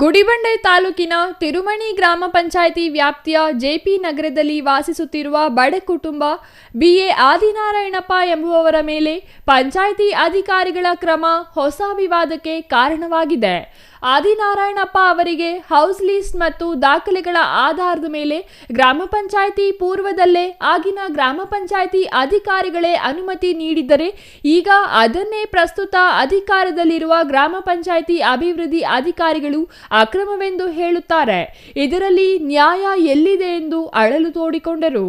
ಗುಡಿಬಂಡೆ ತಾಲೂಕಿನ ತಿರುಮಣಿ ಗ್ರಾಮ ಪಂಚಾಯಿತಿ ವ್ಯಾಪ್ತಿಯ ಜೆಪಿ ನಗರದಲ್ಲಿ ವಾಸಿಸುತ್ತಿರುವ ಬಡ ಕುಟುಂಬ ಬಿಎ ಆದಿನಾರಾಯಣಪ್ಪ ಎಂಬುವವರ ಮೇಲೆ ಪಂಚಾಯಿತಿ ಅಧಿಕಾರಿಗಳ ಕ್ರಮ ಹೊಸ ವಿವಾದಕ್ಕೆ ಕಾರಣವಾಗಿದೆ. ಆದಿನಾರಾಯಣಪ್ಪ ಅವರಿಗೆ ಹೌಸ್ ಲೀಸ್ಟ್ ಮತ್ತು ದಾಖಲೆಗಳ ಆಧಾರದ ಮೇಲೆ ಗ್ರಾಮ ಪಂಚಾಯಿತಿ ಪೂರ್ವದಲ್ಲೇ ಆಗಿನ ಗ್ರಾಮ ಪಂಚಾಯಿತಿ ಅಧಿಕಾರಿಗಳೇ ಅನುಮತಿ ನೀಡಿದ್ದರೆ ಈಗ ಅದನ್ನೇ ಪ್ರಸ್ತುತ ಅಧಿಕಾರದಲ್ಲಿರುವ ಗ್ರಾಮ ಪಂಚಾಯಿತಿ ಅಭಿವೃದ್ಧಿ ಅಧಿಕಾರಿಗಳು ಅಕ್ರಮವೆಂದು ಹೇಳುತ್ತಾರೆ. ಇದರಲ್ಲಿ ನ್ಯಾಯ ಎಲ್ಲಿದೆ ಎಂದು ಅಳಲು ತೋಡಿಕೊಂಡರು.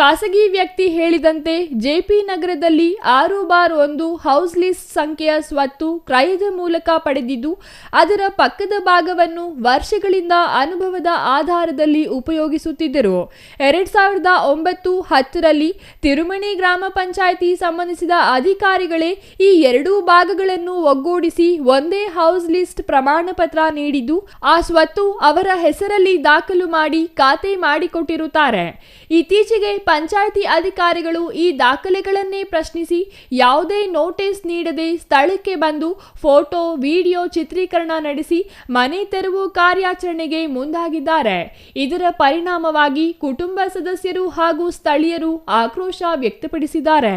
ಖಾಸಗಿ ವ್ಯಕ್ತಿ ಹೇಳಿದಂತೆ ಜೆಪಿ ನಗರದಲ್ಲಿ ಆರು ಬಾರ್ ಒಂದು ಹೌಸ್ ಲಿಸ್ಟ್ ಸಂಖ್ಯೆಯ ಸ್ವತ್ತು ಕ್ರಯದ ಮೂಲಕ ಪಡೆದಿದ್ದು, ಅದರ ಪಕ್ಕದ ಭಾಗವನ್ನು ವರ್ಷಗಳಿಂದ ಅನುಭವದ ಆಧಾರದಲ್ಲಿ ಉಪಯೋಗಿಸುತ್ತಿದ್ದರು. ಎರಡು ಸಾವಿರದ ಒಂಬತ್ತು ಹತ್ತರಲ್ಲಿ ತಿರುಮಣಿ ಗ್ರಾಮ ಪಂಚಾಯಿತಿ ಸಂಬಂಧಿಸಿದ ಅಧಿಕಾರಿಗಳೇ ಈ ಎರಡೂ ಭಾಗಗಳನ್ನು ಒಗ್ಗೂಡಿಸಿ ಒಂದೇ ಹೌಸ್ ಲಿಸ್ಟ್ ಪ್ರಮಾಣ ಪತ್ರ ನೀಡಿದ್ದು, ಆ ಸ್ವತ್ತು ಅವರ ಹೆಸರಲ್ಲಿ ದಾಖಲು ಮಾಡಿ ಖಾತೆ ಮಾಡಿಕೊಟ್ಟಿರುತ್ತಾರೆ. ಇತ್ತೀಚೆಗೆ ಪಂಚಾಯಿತಿ ಅಧಿಕಾರಿಗಳು ಈ ದಾಖಲೆಗಳನ್ನೇ ಪ್ರಶ್ನಿಸಿ ಯಾವುದೇ ನೋಟಿಸ್ ನೀಡದೆ ಸ್ಥಳಕ್ಕೆ ಬಂದು ಫೋಟೋ, ವಿಡಿಯೋ ಚಿತ್ರೀಕರಣ ನಡೆಸಿ ಮನೆ ತೆರವು ಕಾರ್ಯಾಚರಣೆಗೆ ಮುಂದಾಗಿದ್ದಾರೆ. ಇದರ ಪರಿಣಾಮವಾಗಿ ಕುಟುಂಬ ಸದಸ್ಯರು ಹಾಗೂ ಸ್ಥಳೀಯರು ಆಕ್ರೋಶ ವ್ಯಕ್ತಪಡಿಸಿದ್ದಾರೆ.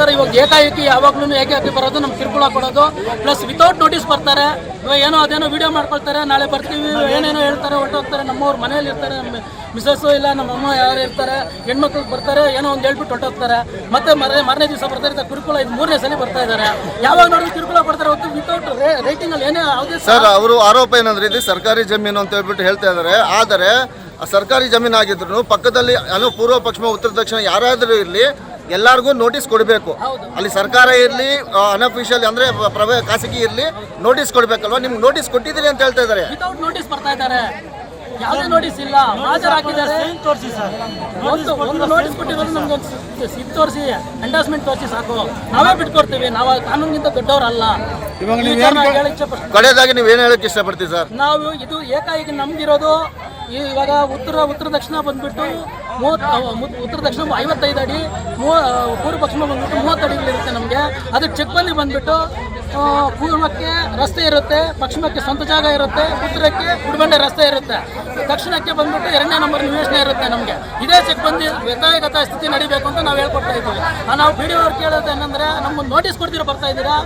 ಸರ್, ಇವಾಗ ಏಕಾಏಕಿ ಯಾವಾಗ್ಲೂ ಏಕಾಏಕಿ ಬರೋದು ನಮ್ಗೆ ಕಿರುಕುಳ ಕೊಡೋದು. ಪ್ಲಸ್ ವಿತೌಟ್ ನೋಟಿಸ್ ಬರ್ತಾರೆ. ಇವಾಗ ಏನೋ ಅದೇನೋ ವಿಡಿಯೋ ಮಾಡ್ಕೊಳ್ತಾರೆ, ನಾಳೆ ಬರ್ತೀವಿ ಏನೇನೋ ಹೇಳ್ತಾರೆ, ಹೊರಟೋಗ್ತಾರೆ, ನಮ್ಮವ್ರ ಮನೇಲಿ ಇರ್ತಾರೆ, ನಮ್ಮ ಮಿಸಸ್ಸು ಇಲ್ಲ, ನಮ್ಮ ಅಮ್ಮ ಯಾರು ಇರ್ತಾರೆ, ಹೆಣ್ಮಕ್ಳು ಬರ್ತಾರೆ, ಏನೋ ಒಂದು ಹೇಳ್ಬಿಟ್ಟು ಹೊರಟೋಗ್ತಾರೆ. ಮತ್ತೆ ಮರ, ಮರನೇ ದಿವಸ ಬರ್ತಾರೆ ಕಿರುಕುಳ, ಇದು ಮೂರನೇ ಸಲ ಬರ್ತಾ ಇದ್ದಾರೆ. ಯಾವಾಗ ನೋಡಿದ್ರು ಕಿರುಕುಳ ಕೊಡ್ತಾರೆ, ಹೊತ್ತು ವಿತೌಟ್ ರೇಟಿಂಗಲ್ಲಿ ಏನೇ ಯಾವುದೇ ಸರ್ ಅವರು ಆರೋಪ ಏನಂದ್ರೆ, ಇದು ಸರ್ಕಾರಿ ಜಮೀನು ಅಂತ ಹೇಳ್ಬಿಟ್ಟು ಹೇಳ್ತಾ ಇದ್ದಾರೆ. ಆದರೆ ಸರ್ಕಾರಿ ಜಮೀನು ಆಗಿದ್ರು ಪಕ್ಕದಲ್ಲಿ ಅನು ಪೂರ್ವ ಪಶ್ಚಿಮ ಉತ್ತರ ದಕ್ಷಿಣ ಯಾರಾದರೂ ಇರಲಿ ಎಲ್ಲರಿಗೂ ನೋಟಿಸ್ ಕೊಡಬೇಕು. ಅಲ್ಲಿ ಸರ್ಕಾರ ಇರಲಿ ಅನ್ಅಫಿಷಿಯಲ್ ಅಂದ್ರೆ ಪ್ರವೇ ಖಾಸಗಿ ಇರಲಿ ನೋಟಿಸ್ ಕೊಡಬೇಕಲ್ವಾ? ನಿಮ್ಗೆ ನೋಟಿಸ್ ಕೊಟ್ಟಿದ್ದೀರಿ ಅಂತ ಹೇಳ್ತಾ ಇದ್ದಾರೆ ನೋಟಿಸ್ ಬರ್ತಾ ಇದ್ದಾರೆ. ಯಾವುದೇ ನೋಟಿಸ್ ಇಲ್ಲ. ಹಾಜರ್ ಹಾಕಿದ್ದಾರೆ ಒಂದು ಒಂದು ನೋಟಿಸ್ ಕೊಟ್ಟಿರೋದು ನಮ್ಗೆ ಇದು ತೋರಿಸಿ ಎಂಡಾಸ್ಮೆಂಟ್ ತೋರಿಸಿ ಸಾಕು. ನಾವೇ ಬಿಟ್ಕೊಡ್ತೀವಿ. ನಾವು ಕಾನೂನಿಗಿಂತ ದೊಡ್ಡವರಲ್ಲ. ಇವಾಗ ನೀವು. ಕಡೆಯದಾಗಿ ನೀವು ಏನು ಹೇಳಕ್ಕೆ ಇಷ್ಟಪಡ್ತೀವಿ ಸರ್ ನಾವು ಇದು ಏಕಾಏಕಿ ನಮ್ಗಿರೋದು ಈ- ಇವಾಗ ಉತ್ತರ ಉತ್ತರ ದಕ್ಷಿಣ ಬಂದ್ಬಿಟ್ಟು ಮೂವತ್ತು ಉತ್ತರ ದಕ್ಷಿಣ ಐವತ್ತೈದು ಅಡಿ, ಮೂವ ಪೂರ್ವ ಪಶ್ಚಿಮ ಬಂದ್ಬಿಟ್ಟು ಮೂವತ್ತು ಅಡಿಗಳಿರುತ್ತೆ ನಮಗೆ. ಅದು ಚೆಕ್ಪಲ್ಲಿ ಬಂದ್ಬಿಟ್ಟು ಪೂರ್ವಕ್ಕೆ ರಸ್ತೆ ಇರುತ್ತೆ, ಪಶ್ಚಿಮಕ್ಕೆ ಸ್ವಂತ ಜಾಗ ಇರುತ್ತೆ, ಉತ್ತರಕ್ಕೆ ಹುಡುಗಂಡೆ ರಸ್ತೆ ಇರುತ್ತೆ. ದಕ್ಷಿಣಕ್ಕೆ ಬಂದ್ಬಿಟ್ಟು ಎರಡನೇ ನಂಬರ್ ನಿವೇಶನ ಇರುತ್ತೆ ನಮಗೆ. ಇದೇ ಚೆಕ್ ಬಂದು ಸ್ಥಿತಿ ನಡಿಬೇಕು ಅಂತ ನಾವು ಹೇಳ್ಕೊಡ್ತಾ ಇದ್ದೀವಿ. ನಾವು ಬಿ ಡಿ ಅವ್ರು ಕೇಳೋದು ಏನಂದ್ರೆ ನಮ್ಗೆ ನೋಟಿಸ್ ಕೊಡ್ತೀರಾ ಬರ್ತಾ ಇದ್ದೀರಾ?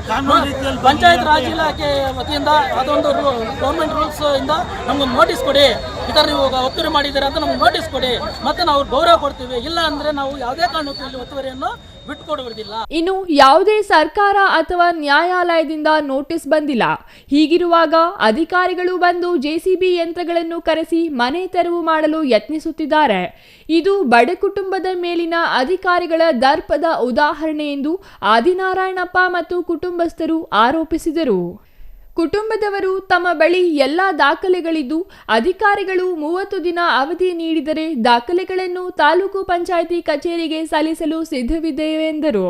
ಪಂಚಾಯತ್ ರಾಜ್ ಇಲಾಖೆ ವತಿಯಿಂದ ಅದೊಂದು ಗೌರ್ಮೆಂಟ್ ರೂಲ್ಸ್ ಇಂದ ನಮ್ಗೆ ನೋಟಿಸ್ ಕೊಡಿ. ಥರ ನೀವು ಒತ್ತುವರಿ ಮಾಡಿದ್ದೀರಾ ಅಂತ ನಮ್ಗೆ ನೋಟಿಸ್ ಕೊಡಿ. ಮತ್ತೆ ನಾವು ಗೌರವ ಕೊಡ್ತೀವಿ. ಇಲ್ಲ ಅಂದ್ರೆ ನಾವು ಯಾವುದೇ ಕಾರಣಕ್ಕೂ ಇಲ್ಲಿ ಒತ್ತುವರಿಯನ್ನು ಇನ್ನು ಯಾವುದೇ ಸರ್ಕಾರ ಅಥವಾ ನ್ಯಾಯಾಲಯದಿಂದ ನೋಟಿಸ್ ಬಂದಿಲ್ಲ. ಹೀಗಿರುವಾಗ ಅಧಿಕಾರಿಗಳು ಬಂದು ಜೆಸಿಬಿ ಯಂತ್ರಗಳನ್ನು ಕರೆಸಿ ಮನೆ ತೆರವು ಮಾಡಲು ಯತ್ನಿಸುತ್ತಿದ್ದಾರೆ. ಇದು ಬಡ ಕುಟುಂಬದ ಮೇಲಿನ ಅಧಿಕಾರಿಗಳ ದರ್ಪದ ಉದಾಹರಣೆ ಎಂದು ಆದಿನಾರಾಯಣಪ್ಪ ಮತ್ತು ಕುಟುಂಬಸ್ಥರು ಆರೋಪಿಸಿದರು. ಕುಟುಂಬದವರು ತಮ್ಮ ಬಳಿ ಎಲ್ಲ ದಾಖಲೆಗಳಿದ್ದು, ಅಧಿಕಾರಿಗಳು ಮೂವತ್ತು ದಿನ ಅವಧಿ ನೀಡಿದರೆ ದಾಖಲೆಗಳನ್ನು ತಾಲೂಕು ಪಂಚಾಯಿತಿ ಕಚೇರಿಗೆ ಸಲ್ಲಿಸಲು ಸಿದ್ಧವಿದ್ದೇವೆ ಎಂದರು.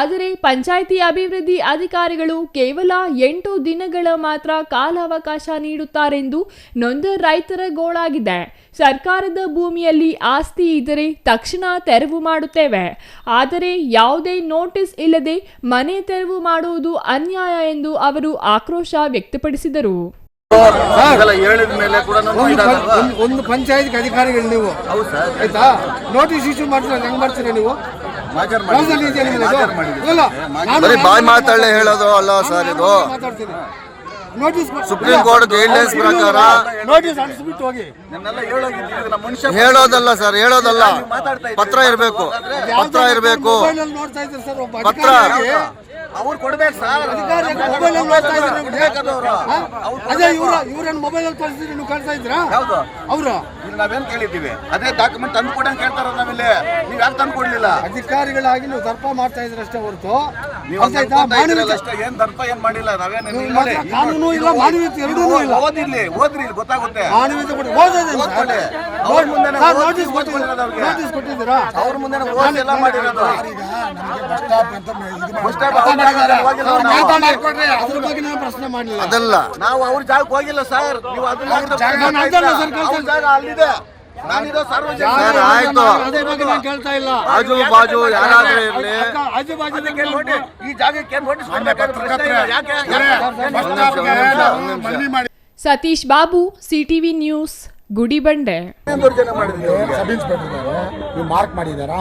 ಆದರೆ ಪಂಚಾಯಿತಿ ಅಭಿವೃದ್ಧಿ ಅಧಿಕಾರಿಗಳು ಕೇವಲ ಎಂಟು ದಿನಗಳ ಮಾತ್ರ ಕಾಲಾವಕಾಶ ನೀಡುತ್ತಾರೆಂದು ನೊಂದ ರೈತರ ಗೋಳಾಗಿದೆ. ಸರ್ಕಾರದ ಭೂಮಿಯಲ್ಲಿ ಆಸ್ತಿ ಇದ್ದರೆ ತಕ್ಷಣ ತೆರವು ಮಾಡುತ್ತೇವೆ. ಆದರೆ ಯಾವುದೇ ನೋಟಿಸ್ ಇಲ್ಲದೆ ಮನೆ ತೆರವು ಮಾಡುವುದು ಅನ್ಯಾಯ ಎಂದು ಅವರು ಆಕ್ರೋಶ ವ್ಯಕ್ತಪಡಿಸಿದರು. ಇದೆಲ್ಲ ಹೇಳಿದ ಮೇಲೆ ಕೂಡ ಒಂದು ಪಂಚಾಯತ್ ಅಧಿಕಾರಿಗಳು ನೀವು. ಹೌದು ಸರ್. ಆಯ್ತಾ? ನೋಟಿಸ್ ಇಶ್ಯೂ ಮಾಡ್ತೀರಾ? ಹೆಂಗ್ ಮಾಡ್ತೀರಾ ನೀವು? ಬಾಯಿ ಮಾತಾಡಲೇ ಹೇಳೋದು ಅಲ್ಲ ಸರ್ ಇದು. ಸುಪ್ರೀಂ ಕೋರ್ಟ್ ಗೈಡ್ಲೈನ್ಸ್ ಪ್ರಕಾರ ನೋಟಿಸ್ ಹೇಳೋದಲ್ಲ ಸರ್ ಹೇಳೋದಲ್ಲ. ಪತ್ರ ಇರಬೇಕು ಪತ್ರ ಇರಬೇಕು. ಇದ್ದಾರೆ ಪತ್ರ. ಅವ್ರು ಕೊಡ್ಬೇಕು ಸರ್ ಇದ್ದಾರೆ? ಅದೇ ಇವ್ರ ಇವ್ರನ್ನ ಮೊಬೈಲ್ ಅಲ್ಲಿ ಕಳಿಸಿದ್ರೆ ನೀವು ಕಾಣ್ತಾ ಇದ್ರಾ ಹೌದು ಅವರು? ಇಲ್ಲಿ ನಾವೇನ್ ಕೇಳಿದ್ದೀವಿ? ಅದೇ ಡಾಕ್ಯುಮೆಂಟ್ ತಂದು ಕೊಡಂಗ್ ಕೇಳ್ತಾರ ನಾವಿಲ್ಲಿ. ನೀವ್ ಯಾಕೆ ತಂದು ಕೊಡ್ಲಿಲ್ಲ ಅಧಿಕಾರಿಗಳಾಗಿ ನೀವು ದರ್ಪ ಮಾಡ್ತಾ ಇದ್ರಷ್ಟೇ ಹೊರತು. ಏನ್ ದರ್ಪ ಏನ್ ಮಾಡಿಲ್ಲ? ಕಾನೂನು ಇಲ್ಲ ಮಾನವೀಯತೆ ಎರಡೂ ಇಲ್ಲ. ಓದಿರ್ಲಿ ಓದ್ರಿ ಇಲ್ಲಿ ಗೊತ್ತಾಗುತ್ತೆ ಮಾನವೀಯತೆ ಕೊಟ್ಟು. ಅವ್ರ ಓದಿ ನೋಟಿಸ್ ಕೊಟ್ಟಿದ್ದೀರಾ? ನೋಟಿಸ್ ಕೊಟ್ಟಿದ್ದೀರಾ? ಅವ್ರ ಮುಂದೆ ಓದಿ ಎಲ್ಲ ಮಾಡಿರೋದು. ಅದ್ರ ಬಗ್ಗೆ ನಾನು ಪ್ರಶ್ನೆ ಮಾಡಲಿಲ್ಲ. ಅದಲ್ಲ. ನಾವು ಅವ್ರ ಜಾಗಕ್ಕೆ ಹೋಗಿಲ್ಲ ಸರ್. ನೀವು ಅದನ್ನ ಅಲ್ಲಿದೆ. ನಾನಿರೋ ಸಾರ್ವಜನಿಕ ಸರ್, ಸರ್, ಆಯ್ತು? ಬಗ್ಗೆ ನಾನು ಕೇಳ್ತಾ ಇಲ್ಲ. ಆಜು ಬಾಜು ಯಾರಾದ್ರೂ ಇರ್ಲಿ. ಆಜು ಬಾಜು ಈ ಜಾಗಕ್ಕೆ. Satish Babu CTV news Gudibande. Sub inspector ನೀವು ಮಾರ್ಕ್ ಮಾಡಿದಾರ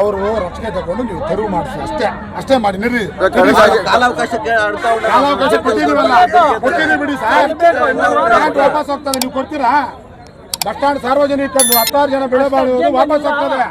ಅವರು ರಕ್ಷಣೆ ತಗೊಂಡು ನೀವು ತೆರವು ಮಾಡಿಸಿ. ಅಷ್ಟೇ ಅಷ್ಟೇ ಮಾಡಿ ನಿರ್ರಿ. ಕಾಲಾವಕಾಶ ಕೊಟ್ಟಿದ್ದೀವಲ್ಲ ಕೊಟ್ಟಿದ್ದೀವಿ ಬಿಡಿ ಸರ್. ವಾಪಸ್ ಹೋಗ್ತದೆ ನೀವು ಕೊಡ್ತೀರಾ? ಸ್ಟ್ಯಾಂಡ್ ಸಾರ್ವಜನಿಕ ಹತ್ತಾರು ಜನ ಬೆಳೆ ಬಾಳುವುದು ವಾಪಸ್ ಹೋಗ್ತದೆ